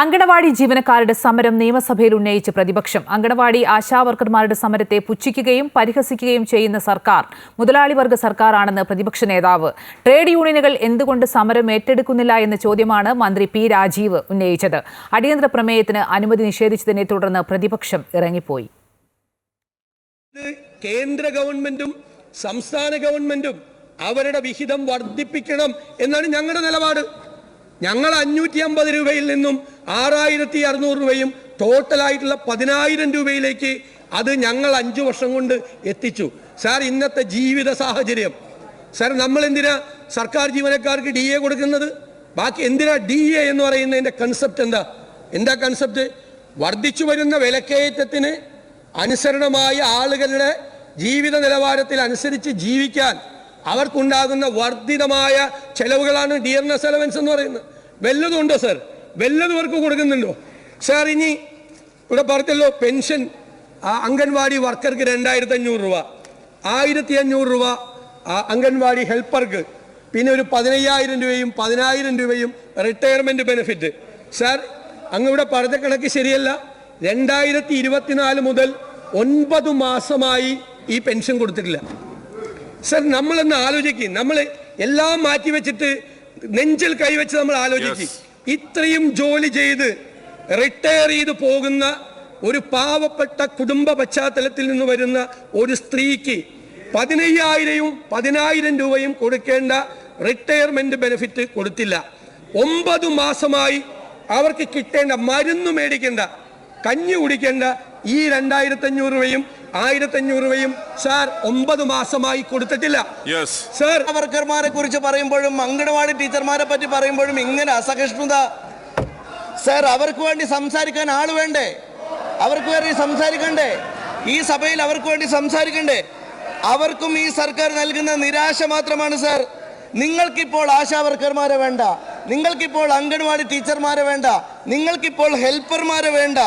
അങ്കണവാടി ജീവനക്കാരുടെ സമരം നിയമസഭയിൽ ഉന്നയിച്ച് പ്രതിപക്ഷം. അങ്കണവാടി ആശാവർക്കർമാരുടെ സമരത്തെ പുച്ഛിക്കുകയും പരിഹസിക്കുകയും ചെയ്യുന്ന സർക്കാർ മുതലാളി വർഗ സർക്കാരാണെന്ന് പ്രതിപക്ഷ നേതാവ്. ട്രേഡ് യൂണിയനുകൾ എന്തുകൊണ്ട് സമരം ഏറ്റെടുക്കുന്നില്ല എന്ന ചോദ്യമാണ് മന്ത്രി പി രാജീവ് ഉന്നയിച്ചത്. അടിയന്തര പ്രമേയത്തിന് അനുമതി നിഷേധിച്ചതിനെ തുടർന്ന് പ്രതിപക്ഷം ഇറങ്ങിപ്പോയി. കേന്ദ്ര ഗവൺമെന്റും സംസ്ഥാന ഗവൺമെന്റും അവരുടെ വിഹിതം വർദ്ധിപ്പിക്കണം എന്നാണ് ഞങ്ങളുടെ നിലപാട്. ഞങ്ങൾ അഞ്ഞൂറ്റി അമ്പത് രൂപയിൽ നിന്നും ആറായിരത്തി അറുന്നൂറ് രൂപയും ടോട്ടലായിട്ടുള്ള പതിനായിരം രൂപയിലേക്ക് അത് ഞങ്ങൾ അഞ്ചു വർഷം കൊണ്ട് എത്തിച്ചു. സാർ ഇന്നത്തെ ജീവിത സാഹചര്യം. സാർ നമ്മൾ എന്തിനാ സർക്കാർ ജീവനക്കാർക്ക് ഡി എ കൊടുക്കുന്നത്? ബാക്കി എന്തിനാ ഡി എ എന്ന് പറയുന്നതിന്റെ കൺസെപ്റ്റ് എന്താ? എന്താ കൺസെപ്റ്റ് വർദ്ധിച്ചു വരുന്ന വിലക്കയറ്റത്തിന് അനുസരണമായ ആളുകളുടെ ജീവിത നിലവാരത്തിൽ അനുസരിച്ച് ജീവിക്കാൻ അവർക്കുണ്ടാകുന്ന വർദ്ധിതമായ ചെലവുകളാണ് ഡി എൻ എസ് അലവൻസ് എന്ന് പറയുന്നത്. വല്ലതുണ്ടോ സർ? വല്ലതും അവർക്ക് കൊടുക്കുന്നുണ്ടോ? സാർ ഇനി ഇവിടെ പറഞ്ഞല്ലോ പെൻഷൻ അംഗൻവാടി വർക്കർക്ക് രണ്ടായിരത്തി അഞ്ഞൂറ് രൂപ. ആയിരത്തി അഞ്ഞൂറ് രൂപ അംഗൻവാടി ഹെൽപ്പർക്ക്. പിന്നെ ഒരു പതിനയ്യായിരം രൂപയും പതിനായിരം രൂപയും റിട്ടയർമെന്റ് ബെനിഫിറ്റ്. സാർ അങ്ങ് ഇവിടെ പറഞ്ഞ കണക്ക് ശരിയല്ല. രണ്ടായിരത്തി ഇരുപത്തിനാല് മുതൽ ഒൻപത് മാസമായി ഈ പെൻഷൻ കൊടുത്തിട്ടില്ല. സർ നമ്മളൊന്ന് ആലോചിക്കും? നമ്മൾ എല്ലാം മാറ്റിവെച്ചിട്ട് നെഞ്ചിൽ കൈവച്ച് നമ്മൾ ആലോചിക്കും. ഇത്രയും ജോലി ചെയ്ത് റിട്ടയർ ചെയ്ത് പോകുന്ന ഒരു പാവപ്പെട്ട കുടുംബ പശ്ചാത്തലത്തിൽ നിന്ന് വരുന്ന ഒരു സ്ത്രീക്ക് പതിനയ്യായിരവും പതിനായിരം രൂപയും കൊടുക്കേണ്ട റിട്ടയർമെന്റ് ബെനിഫിറ്റ് കൊടുത്തില്ല. ഒമ്പത് മാസമായി അവർക്ക് കിട്ടേണ്ട മരുന്ന് മേടിക്കേണ്ട കഞ്ഞി കുടിക്കേണ്ട ഈ രണ്ടായിരത്തി അഞ്ഞൂറ് രൂപയും ആയിരത്തി അഞ്ഞൂറ് രൂപയും സാർ ഒമ്പത് മാസമായി കൊടുത്തിട്ടില്ല. സാർ വർക്കർമാരെ കുറിച്ച് പറയുമ്പോഴും അങ്കണവാടി ടീച്ചർമാരെ പറ്റി പറയുമ്പോഴും ഇങ്ങനെ അസഹിഷ്ണുത. സർ അവർക്ക് വേണ്ടി സംസാരിക്കാൻ ആൾ വേണ്ടേ? അവർക്ക് വേണ്ടി സംസാരിക്കണ്ടേ? ഈ സഭയിൽ അവർക്ക് വേണ്ടി സംസാരിക്കണ്ടേ? അവർക്കും ഈ സർക്കാർ നൽകുന്ന നിരാശ മാത്രമാണ് സർ. നിങ്ങൾക്കിപ്പോൾ ആശാ വർക്കർമാരെ വേണ്ട. നിങ്ങൾക്കിപ്പോൾ അങ്കണവാടി ടീച്ചർമാരെ വേണ്ട. നിങ്ങൾക്കിപ്പോൾ ഹെൽപ്പർമാരെ വേണ്ട.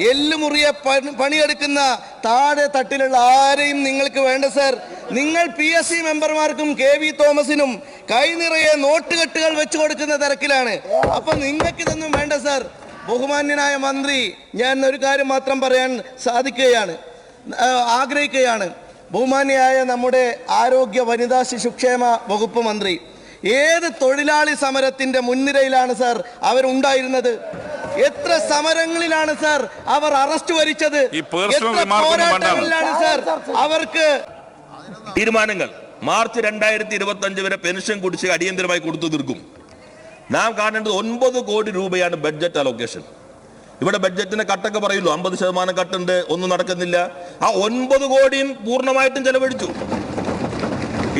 എല്ലുമുറിയെ പണി- പണിയെടുക്കുന്ന താഴെ തട്ടിലുള്ള ആരെയും നിങ്ങൾക്ക് വേണ്ട സർ. നിങ്ങൾ പി എസ് സി മെമ്പർമാർക്കും കെ വി തോമസിനും കൈനിറയെ നോട്ടുകെട്ടുകൾ വെച്ചു കൊടുക്കുന്ന തിരക്കിലാണ്. അപ്പൊ നിങ്ങൾക്ക് ഇതൊന്നും വേണ്ട സർ. ബഹുമാന്യനായ മന്ത്രി ഞാൻ ഒരു കാര്യം മാത്രം പറയാൻ സാധിക്കുകയാണ് ആഗ്രഹിക്കുകയാണ്. ബഹുമാന്യായ നമ്മുടെ ആരോഗ്യ വനിതാ ശിശുക്ഷേമ വകുപ്പ് മന്ത്രി ഏത് തൊഴിലാളി സമരത്തിന്റെ മുൻനിരയിലാണ് സാർ അവരുണ്ടായിരുന്നത്? എത്ര സമരങ്ങളിലാണ് സാർ അവർ അറസ്റ്റ് വരിച്ചത്? എത്ര പോരാട്ടങ്ങളിലാണ് സാർ അവർക്ക് തീരുമാനങ്ങൾ മാർച്ച് രണ്ടായിരത്തി ഇരുപത്തി അഞ്ച് വരെ പെൻഷൻ കുടിശ്ശിക അടിയന്തരമായി കൊടുത്തു തീർക്കും. നാം കാണേണ്ടത് ഒൻപത് കോടി രൂപയാണ് ബഡ്ജറ്റ് അലോക്കേഷൻ ഇവിടെ ബഡ്ജറ്റിന് കട്ടൊക്കെ പറയുള്ളൂ അമ്പത് ശതമാനം കട്ടുണ്ട് ഒന്നും നടക്കുന്നില്ല. ആ ഒൻപത് കോടിയും പൂർണമായിട്ടും ചെലവഴിച്ചു.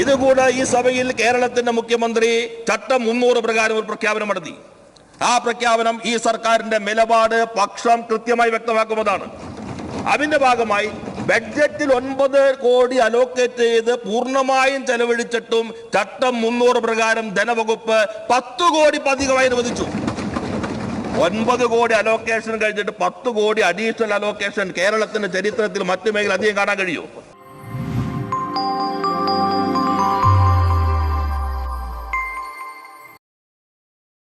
ഇതുകൂടെ ഈ സഭയിൽ കേരളത്തിന്റെ മുഖ്യമന്ത്രി ചട്ടം മുന്നൂറ് പ്രകാരം ഒരു പ്രഖ്യാപനം നടത്തി. ആ പ്രഖ്യാപനം ഈ സർക്കാരിന്റെ നിലപാട് പക്ഷം കൃത്യമായി വ്യക്തമാക്കുന്നതാണ്. അതിന്റെ ഭാഗമായി ബഡ്ജറ്റിൽ ഒൻപത് കോടി അലോക്കേറ്റ് ചെയ്ത് പൂർണമായും ചെലവഴിച്ചിട്ടും ചട്ടം മുന്നൂറ് പ്രകാരം ധനവകുപ്പ് പത്ത് കോടി പതികമായി അനുവദിച്ചു. ഒൻപത് കോടി അലോക്കേഷൻ കഴിഞ്ഞിട്ട് പത്ത് കോടി അഡീഷണൽ അലോക്കേഷൻ കേരളത്തിന്റെ ചരിത്രത്തിൽ മറ്റു മേഖല അധികം കാണാൻ കഴിയും?